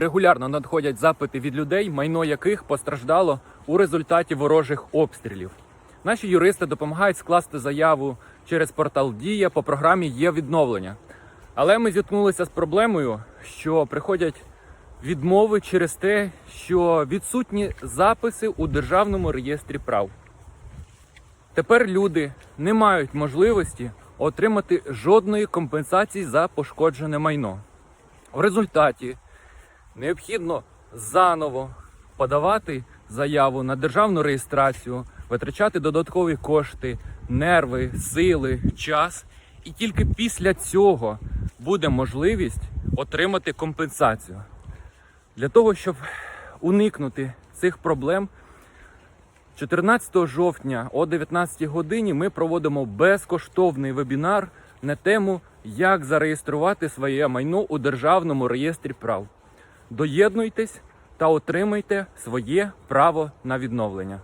Регулярно надходять запити від людей, майно яких постраждало у результаті ворожих обстрілів. Наші юристи допомагають скласти заяву через портал Дія по програмі є відновлення. Але ми зіткнулися з проблемою, що приходять відмови через те, що відсутні записи у державному реєстрі прав. Тепер люди не мають можливості отримати жодної компенсації за пошкоджене майно. В результаті необхідно заново подавати заяву на державну реєстрацію, витрачати додаткові кошти, нерви, сили, час. І тільки після цього буде можливість отримати компенсацію. Для того, щоб уникнути цих проблем, 14 жовтня о 19 годині ми проводимо безкоштовний вебінар на тему, як зареєструвати своє майно у державному реєстрі прав. Доєднуйтесь та отримайте своє право на відновлення.